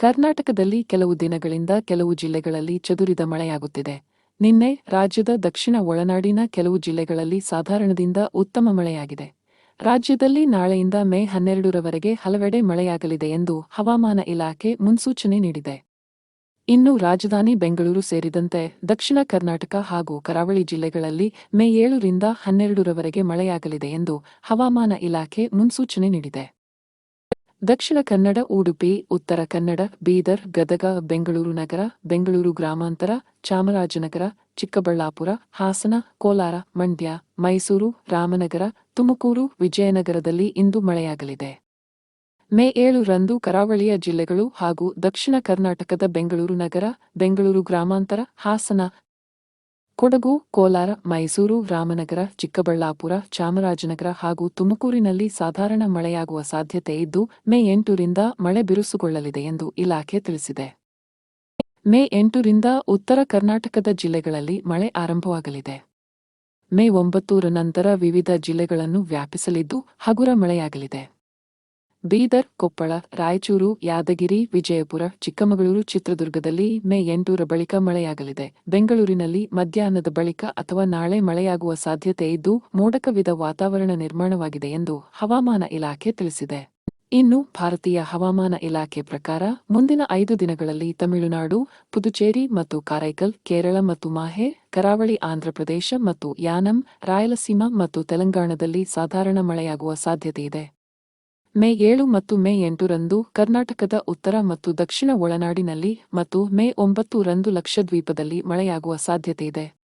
ಕರ್ನಾಟಕದಲ್ಲಿ ಕೆಲವು ದಿನಗಳಿಂದ ಕೆಲವು ಜಿಲ್ಲೆಗಳಲ್ಲಿ ಚದುರಿದ ಮಳೆಯಾಗುತ್ತಿದೆ. ನಿನ್ನೆ ರಾಜ್ಯದ ದಕ್ಷಿಣ ಒಳನಾಡಿನ ಕೆಲವು ಜಿಲ್ಲೆಗಳಲ್ಲಿ ಸಾಧಾರಣದಿಂದ ಉತ್ತಮ ಮಳೆಯಾಗಿದೆ. ರಾಜ್ಯದಲ್ಲಿ ನಾಳೆಯಿಂದ ಮೇ ಹನ್ನೆರಡರವರೆಗೆ ಹಲವೆಡೆ ಮಳೆಯಾಗಲಿದೆ ಎಂದು ಹವಾಮಾನ ಇಲಾಖೆ ಮುನ್ಸೂಚನೆ ನೀಡಿದೆ. ಇನ್ನು ರಾಜಧಾನಿ ಬೆಂಗಳೂರು ಸೇರಿದಂತೆ ದಕ್ಷಿಣ ಕರ್ನಾಟಕ ಹಾಗೂ ಕರಾವಳಿ ಜಿಲ್ಲೆಗಳಲ್ಲಿ ಮೇ ಏಳರಿಂದ ಹನ್ನೆರಡರವರೆಗೆ ಮಳೆಯಾಗಲಿದೆ ಎಂದು ಹವಾಮಾನ ಇಲಾಖೆ ಮುನ್ಸೂಚನೆ ನೀಡಿದೆ. ದಕ್ಷಿಣ ಕನ್ನಡ, ಉಡುಪಿ, ಉತ್ತರ ಕನ್ನಡ, ಬೀದರ್, ಗದಗ, ಬೆಂಗಳೂರು ನಗರ, ಬೆಂಗಳೂರು ಗ್ರಾಮಾಂತರ, ಚಾಮರಾಜನಗರ, ಚಿಕ್ಕಬಳ್ಳಾಪುರ, ಹಾಸನ, ಕೋಲಾರ, ಮಂಡ್ಯ, ಮೈಸೂರು, ರಾಮನಗರ, ತುಮಕೂರು, ವಿಜಯನಗರದಲ್ಲಿ ಇಂದು ಮಳೆಯಾಗಲಿದೆ. ಮೇ ಏಳು ರಂದು ಕರಾವಳಿಯ ಜಿಲ್ಲೆಗಳು ಹಾಗೂ ದಕ್ಷಿಣ ಕರ್ನಾಟಕದ ಬೆಂಗಳೂರು ನಗರ, ಬೆಂಗಳೂರು ಗ್ರಾಮಾಂತರ, ಹಾಸನ ಕೊಡಗು, ಕೋಲಾರ, ಮೈಸೂರು, ರಾಮನಗರ, ಚಿಕ್ಕಬಳ್ಳಾಪುರ, ಚಾಮರಾಜನಗರ ಹಾಗೂ ತುಮಕೂರಿನಲ್ಲಿ ಸಾಧಾರಣ ಮಳೆಯಾಗುವ ಸಾಧ್ಯತೆ ಇದ್ದು, ಮೇ ಎಂಟರಿಂದ ಮಳೆ ಬಿರುಸುಗೊಳ್ಳಲಿದೆ ಎಂದು ಇಲಾಖೆ ತಿಳಿಸಿದೆ. ಮೇ ಎಂಟರಿಂದ ಉತ್ತರ ಕರ್ನಾಟಕದ ಜಿಲ್ಲೆಗಳಲ್ಲಿ ಮಳೆ ಆರಂಭವಾಗಲಿದೆ. ಮೇ ಒಂಬತ್ತೂರ ನಂತರ ವಿವಿಧ ಜಿಲ್ಲೆಗಳನ್ನು ವ್ಯಾಪಿಸಲಿದ್ದು, ಹಗುರ ಮಳೆಯಾಗಲಿದೆ. ಬೀದರ್, ಕೊಪ್ಪಳ, ರಾಯಚೂರು, ಯಾದಗಿರಿ, ವಿಜಯಪುರ, ಚಿಕ್ಕಮಗಳೂರು, ಚಿತ್ರದುರ್ಗದಲ್ಲಿ ಮೇ ಎಂಟೂರ ಬಳಿಕ ಮಳೆಯಾಗಲಿದೆ. ಬೆಂಗಳೂರಿನಲ್ಲಿ ಮಧ್ಯಾಹ್ನದ ಬಳಿಕ ಅಥವಾ ನಾಳೆ ಮಳೆಯಾಗುವ ಸಾಧ್ಯತೆ ಇದ್ದು, ಮೋಡಕವಿದ ವಾತಾವರಣ ನಿರ್ಮಾಣವಾಗಿದೆ ಎಂದು ಹವಾಮಾನ ಇಲಾಖೆ ತಿಳಿಸಿದೆ. ಇನ್ನು ಭಾರತೀಯ ಹವಾಮಾನ ಇಲಾಖೆ ಪ್ರಕಾರ, ಮುಂದಿನ ಐದು ದಿನಗಳಲ್ಲಿ ತಮಿಳುನಾಡು, ಪುದುಚೇರಿ ಮತ್ತು ಕಾರೈಕಲ್, ಕೇರಳ ಮತ್ತು ಮಾಹೆ, ಕರಾವಳಿ ಆಂಧ್ರಪ್ರದೇಶ ಮತ್ತು ಯಾನಂ, ರಾಯಲಸೀಮಾ ಮತ್ತು ತೆಲಂಗಾಣದಲ್ಲಿ ಸಾಧಾರಣ ಮಳೆಯಾಗುವ ಸಾಧ್ಯತೆಯಿದೆ ಮೇ ಏಳು ಮತ್ತು ಮೇ ಎಂಟರಂದು ಕರ್ನಾಟಕದ ಉತ್ತರ ಮತ್ತು ದಕ್ಷಿಣ ಒಳನಾಡಿನಲ್ಲಿ ಮತ್ತು ಮೇ ಒಂಬತ್ತು ರಂದು ಲಕ್ಷದ್ವೀಪದಲ್ಲಿ ಮಳೆಯಾಗುವ ಸಾಧ್ಯತೆಯಿದೆ